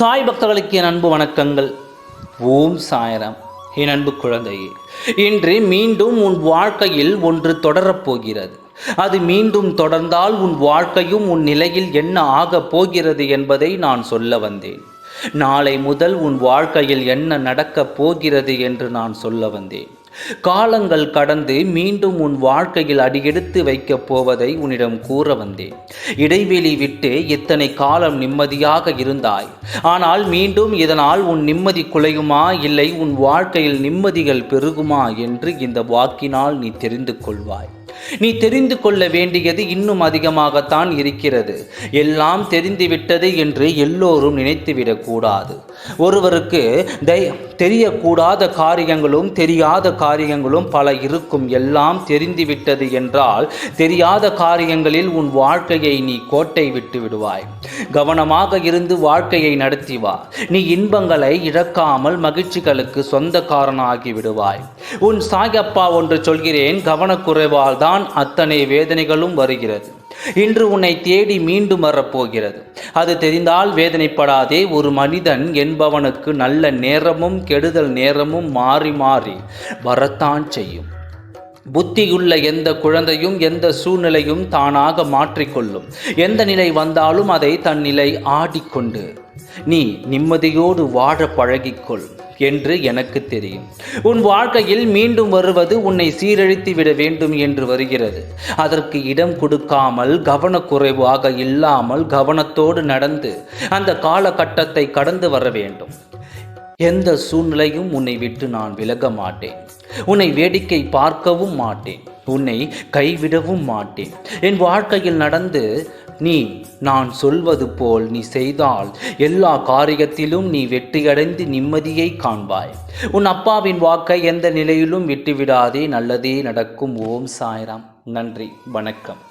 சாய் பக்தர்களுக்கு என் அன்பு வணக்கங்கள். ஓம் சாயராம். என் அன்பு குழந்தையே இன்று மீண்டும் உன் வாழ்க்கையில் ஒன்று தொடரப் போகிறது. அது மீண்டும் தொடர்ந்தால் உன் வாழ்க்கையும் உன் நிலையில் என்ன ஆகப் போகிறது என்பதை நான் சொல்ல வந்தேன். நாளை முதல் உன் வாழ்க்கையில் என்ன நடக்கப் போகிறது என்று நான் சொல்ல வந்தேன். காலங்கள் கடந்து மீண்டும் உன் வாழ்க்கையில் அடியெடுத்து வைக்கப் போவதை உன்னிடம் கூற வந்தேன். இடைவெளி விட்டு இத்தனை காலம் நிம்மதியாக இருந்தாய்? ஆனால் மீண்டும் இதனால் உன் நிம்மதி குலையுமா? இல்லை உன் வாழ்க்கையில் நிம்மதிகள் பெருகுமா என்று இந்த வாக்கினால் நீ தெரிந்து கொள்வாய். நீ தெரிந்து கொள்ள வேண்டியது இன்னும் அதிகமாகத்தான் இருக்கிறது. எல்லாம் தெரிந்துவிட்டது என்று எல்லோரும் நினைத்துவிடக்கூடாது ஒருவருக்கு தை தெரியக்கூடாத காரியங்களும் தெரியாத காரியங்களும் பல இருக்கும். எல்லாம் தெரிந்துவிட்டது என்றால் தெரியாத காரியங்களில் உன் வாழ்க்கையை நீ கோட்டை விட்டு விடுவாய். கவனமாக இருந்து வாழ்க்கையை நடத்தி வா. நீ இன்பங்களை இழக்காமல் மகிழ்ச்சிகளுக்கு சொந்தக்காரனாகி விடுவாய். உன் சாயப்பா ஒன்று சொல்கிறேன் கவனக்குறைவால் தான் அத்தனை வேதனைகளும் வருகிறது. இன்று உன்னை தேடி மீண்டும் வரப்போகிறது. அது தெரிந்தால் வேதனைப்படாதே ஒரு மனிதன் என்பவனுக்கு நல்ல நேரமும் கெடுதல் நேரமும் மாறி மாறி வரத்தான் செய்யும். புத்தியுள்ள எந்த குழந்தையும் எந்த சூழ்நிலையும் தானாக மாற்றிக்கொள்ளும். எந்த நிலை வந்தாலும் அதை தன் நிலை ஆடிக்கொண்டு நீ நிம்மதியோடு வாழ பழகிக்கொள் என்று எனக்கு தெரியும். உன் வாழ்க்கையில் மீண்டும் வருவது உன்னை சீரழித்து விட வேண்டும் என்று வருகிறது. அதற்கு இடம் கொடுக்காமல் கவனக்குறைவாக இல்லாமல் கவனத்தோடு நடந்து அந்த காலகட்டத்தை கடந்து வர வேண்டும். எந்த சூழ்நிலையும் உன்னை விட்டு நான் விலக மாட்டேன். உன்னை வேடிக்கை பார்க்கவும் மாட்டேன். உன்னை கைவிடவும் மாட்டேன். என் வாழ்க்கையில் நடந்து நீ நான் சொல்வது போல் நீ செய்தால் எல்லா காரியத்திலும் நீ வெற்றியடைந்து நிம்மதியை காண்பாய். உன் அப்பாவின் வாக்கை எந்த நிலையிலும் விட்டுவிடாதே. நல்லதே நடக்கும். ஓம் சாய்ராம். நன்றி. வணக்கம்.